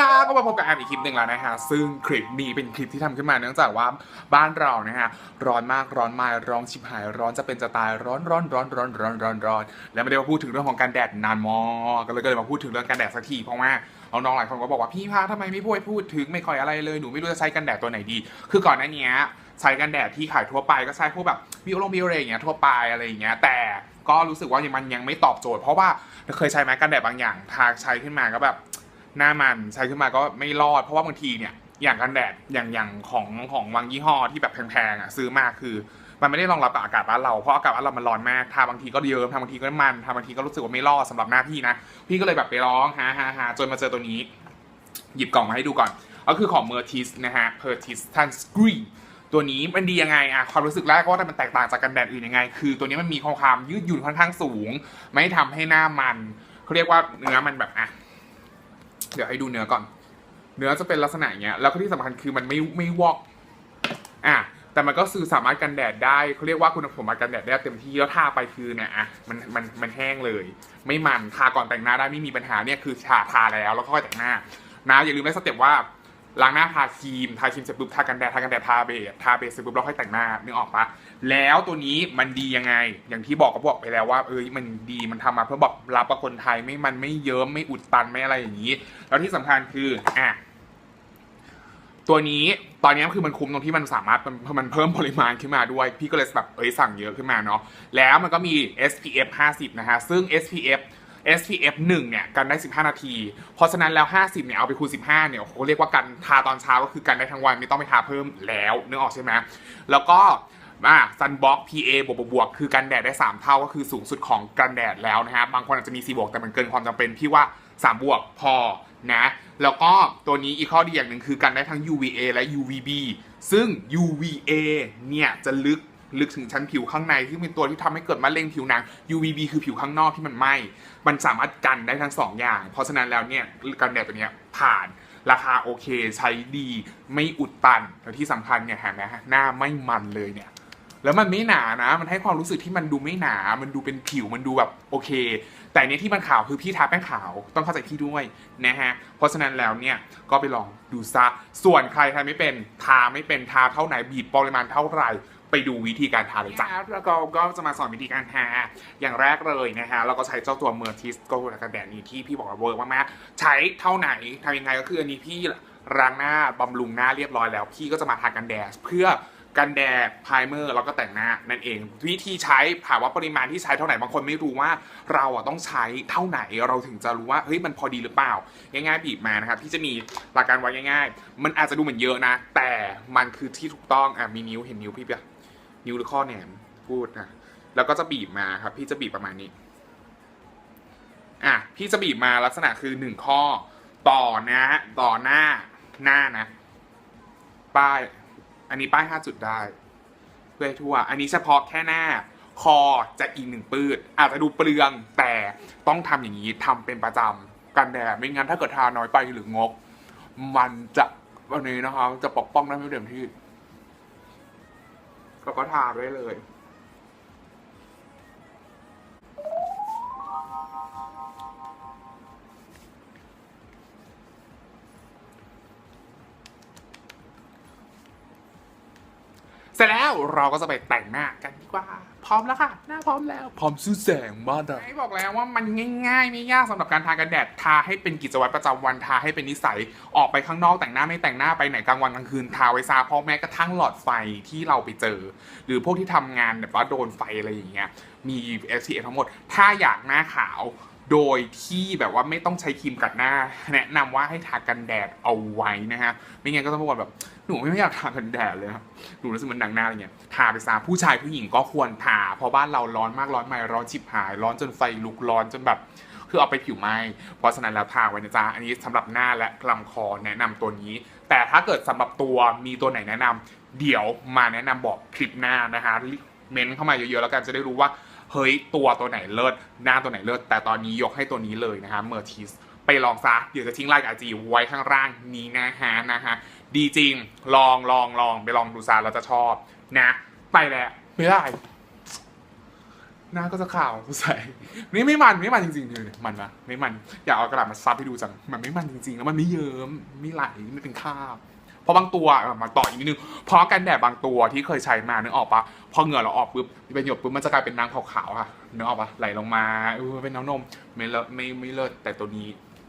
ค่ะก็มาพบกับแอมอีกคลิปหนึ่งแล้วนะฮะซึ่งคลิปนี้เป็นคลิปที่ทำขึ้นมาเนื่องจากว่าบ้านเรานะฮะร้อนมากร้อนมายร้อนชิบหายร้อนจะเป็นจะตายร้อนร้อนร้อนร้อนร้อนร้อนร้อนแล้วไม่ได้มาพูดถึงเรื่องของการแดดนานมากก็เลยก็เลยมาพูดถึงเรื่องการแดดสักทีเพราะว่าน้องๆหลายคนก็บอกว่าพี่พาทำไมไม่พูดพูดถึงไม่ค่อยอะไรเลยหนูไม่รู้จะใช้กันแดดตัวไหนดี คือก่อนหน้านี้ใช้กันแดดที่ขายทั่วไปก็ใช้พวกแบบบิวลงบิวอะไรอย่างเงี้ยทั่วไปอะไรอย่างเงี้ยแต่ก็รู้สึกว่ามันยังไม่ตอบโจทย์ เพราะว่าเคยใช้ไหมกันแดดบางอย่างทาใช้ขึ้นมาก็แบบ หน้ามันใช้ขึ้นมาก็ไม่รอด เพราะว่าบางทีเนี่ยอย่างกันแดดอย่างอย่างของของบางยี่ห้อที่แบบแพงๆอะซื้อมาคือ มันไม่ได้รองรับกับอากาศบ้านเราเพราะอากาศบ้านเรามันร้อนมากทาบางทีก็เยิ้มทาบางทีก็มันทาบางทีก็รู้สึกว่าไม่รอดสำหรับหน้าพี่นะพี่ก็เลยแบบไปร้องหาหาหาจนมาเจอตัวนี้ หยิบกล่องมาให้ดูก่อนก็คือของ Mertis นะฮะ Pertis Sunscreen ตัวนี้มันดียังไงอะความรู้สึกแรกว่ามันแตกต่างจากกันแดดอื่นยังไง คือตัวนี้มันมีความยืดหยุ่นค่อนข้างสูง ไม่ทำให้หน้ามันเขาเรียกว่าเนื้อมันแบบอะ เดี๋ยวให้ดูเนื้อก่อน เนื้อจะเป็นลักษณะอย่างเงี้ย แล้วก็ที่สำคัญคือมันไม่ไม่วอก อะ แต่มันก็คือสามารถกันแดดได้เขาเรียกว่าคุณสมบัติกันแดดได้เต็มที่ แล้วทาไปคือเนี่ยอะมันมันมันแห้งเลย ไม่มัน ทาก่อนแต่งหน้าได้ไม่มีปัญหาเนี่ยคือทาทาแล้วแล้วก็ค่อยแต่งหน้า นะอย่าลืมไว้สเต็ปว่า ล้างหน้าทาครีมทาครีมเสร็จปุ๊บทากันแดดทากันแดดทาเบสทาเบสเสร็จปุ๊บเราค่อยแต่งหน้านึกออกปะแล้วตัวนี้มันดียังไง อย่างที่บอกก็บอกไปแล้วว่าเอ้ยมันดีมันทำมาเพื่อแบบรับกับคนไทยไม่มันไม่เยิ้มไม่อุดตันไม่อะไรอย่างนี้ แล้วที่สำคัญคืออะตัวนี้ตอนนี้คือมันคุ้มตรงที่มันสามารถมันมันเพิ่มปริมาณขึ้นมาด้วย พี่ก็เลยแบบเอ้ยสั่งเยอะขึ้นมาเนาะแล้วมันก็มี SPF 50 นะฮะซึ่ง SPF SPF 1เนี่ยกันได้ 15 นาที เพราะฉะนั้นแล้ว 50เนี่ยเอาไปคูณ 15เนี่ยเขาเรียกว่ากันทาตอนเช้าก็คือกันได้ทั้งวันไม่ต้องไปทาเพิ่มแล้วนึกออกใช่ไหมแล้วก็อ่าซันบล็อก PA บวกบวกบวกคือกันแดดได้ 3 เท่าก็คือสูงสุดของกันแดดแล้วนะฮะบางคนอาจจะมี4บวกแต่มันเกินความจำเป็นพี่ว่า 3 บวกพอนะแล้วก็ตัวนี้อีกข้อดีอย่างหนึ่งคือกันได้ทั้ง UVA และ UVB ซึ่ง UVA เนี่ยจะลึก ลึกถึงชั้นผิวข้างในที่เป็นตัวที่ทำให้เกิดมะเร็งผิวหนัง UVB คือผิวข้างนอกที่มันไหม้มันสามารถกันได้ทั้งสองอย่าง เพราะฉะนั้นแล้วเนี่ยกันแดดตัวเนี้ยผ่านราคาโอเคใช้ดี ไม่อุดตันแล้วที่สำคัญเนี่ยเห็นไหมฮะหน้าไม่มันเลยเนี่ยแล้วมันไม่หนานะ มันให้ความรู้สึกที่มันดูไม่หนา มันดูเป็นผิว มันดูแบบโอเค แต่เนี้ยที่มันขาวคือพี่ทาแป้งขาว ต้องเข้าใจพี่ด้วยนะฮะ เพราะฉะนั้นแล้วเนี่ยก็ไปลองดูซะ ส่วนใครทาไม่เป็น ทาไม่เป็น ทาเท่าไหน บีบปริมาณเท่าไหร่ ไปดูวิธีการทาเลยจ้ะแล้วก็ก็จะมาสอนวิธีการทาอย่างแรกเลยนะฮะเราก็ใช้เจ้าตัวเมอร์ทิสโกลกันแดดนี้ที่พี่บอกว่าเวิร์กมากๆใช้เท่าไหนทำยังไงก็คืออันนี้พี่ล้างหน้าบำรุงหน้าเรียบร้อยแล้ว พี่ก็จะมาทากันแดดเพื่อกันแดดไพรเมอร์แล้วก็แต่งหน้านั่นเอง วิธีใช้ถามว่าปริมาณที่ใช้เท่าไหร่บางคนไม่รู้ว่าเราอะต้องใช้เท่าไหนเราถึงจะรู้ว่าเฮ้ยมันพอดีหรือเปล่า ง่ายๆบีบมานะครับพี่จะมีหลักการไว้ง่าย ๆ มันอาจจะดูเหมือนเยอะนะ แต่มันคือที่ถูกต้องอะมีนิ้วเห็นนิ้วพี่ปะ นิ้วหรือข้อแหนมพูดนะแล้วก็จะบีบมาครับ พี่จะบีบประมาณนี้อะพี่จะบีบมาลักษณะคือหนึ่งข้อ ต่อนะต่อหน้าหน้านะ ป้าย อันนี้ป้าย5จุดได้ เพื่อให้ทั่ว อันนี้เฉพาะแค่หน้า คอจะอีกหนึ่งปืดอาจจะดูเปลืองแต่ต้องทำอย่างนี้ทำเป็นประจำกันแดดไม่งั้นถ้าเกิดทาน้อยไปหรืองก มันจะวันนี้นะครับจะปกป้องได้ไม่เต็มที่ ก็ก็ทาได้เลย สร็จแล้วเราก็จะไปแต่งหน้ากันดีกว่า พร้อมแล้วค่ะ หน้าพร้อมแล้ว พร้อมสู้แสงมากเลยไม่บอกแล้วว่ามันง่ายๆ ไม่ยากสำหรับการทากันแดดทาให้เป็นกิจวัตรประจำวันทาให้เป็นนิสัยออกไปข้างนอกแต่งหน้าไม่แต่งหน้าไปไหนกลางวันกลางคืนทาไว้ซาเพราะแม้กระทั่งหลอดไฟที่เราไปเจอ หรือพวกที่ทำงานแบบว่าโดนไฟอะไรอย่างเงี้ยมี SPF ทั้งหมด ถ้าอยากหน้าขาว โดยที่แบบว่าไม่ต้องใช้ครีมกัดหน้า แนะนำว่าให้ทากันแดดเอาไว้นะฮะ ไม่งั้นก็ต้องบอกแบบหนูไม่อยากทากันแดดเลยครับหนูรู้สึกมันหนังหน้าอะไรเงี้ย ทาไปซะผู้ชายผู้หญิงก็ควรทา เพราะบ้านเราร้อนมากร้อนไม่ร้อนชิบหาย ร้อนจนไฟลุกร้อนจนแบบคือเอาไปผิวไหมเพราะฉะนั้นแล้วทาไว้นะจ๊ะ อันนี้สำหรับหน้าและลำคอแนะนำตัวนี้ แต่ถ้าเกิดสำหรับตัวมีตัวไหนแนะนำเดี๋ยวมาแนะนำบอกคลิปหน้านะคะเม้นเข้ามาเยอะๆแล้วกันจะได้รู้ว่า เฮ้ยตัวตัวไหนเลิศหน้าตัวไหนเลิศแต่ตอนนี้ยกให้ตัวนี้เลยนะคะเมอร์ทิสไปลองซะเดี๋ยวจะทิ้งไลน์ไอจีไว้ข้างล่างนี้นะฮะนะฮะดีจริงลองลองลองไปลองดูซะเราจะชอบนะ ไปแล้วไม่ได้หน้าก็จะขาวใสนี่ไม่มันไม่มันจริงๆเลยมันปะไม่มันอยากเอากระดาษมาซับให้ดูจังมันไม่มันจริงๆ แล้วมันไม่เยิ้มไม่ไหลไม่เป็นคราบ ราะบางตัวมาต่ออีกนิดนึงเพราะกันแดดบางตัวที่เคยใช้มานึกออกปะพอเหงื่อเราออกปุ๊บเป็นหยดปุ๊บมันจะกลายเป็นน้ำขาวๆค่ะนึกออกปะไหลลงมาเออเป็นน้ำนมไม่เลอะไม่ไม่เลิศแต่ตัวนี้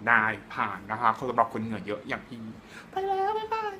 ได้ผ่านนะคะสำหรับคนเหงื่อเยอะอย่างพี่ไปแล้วบ๊ายบาย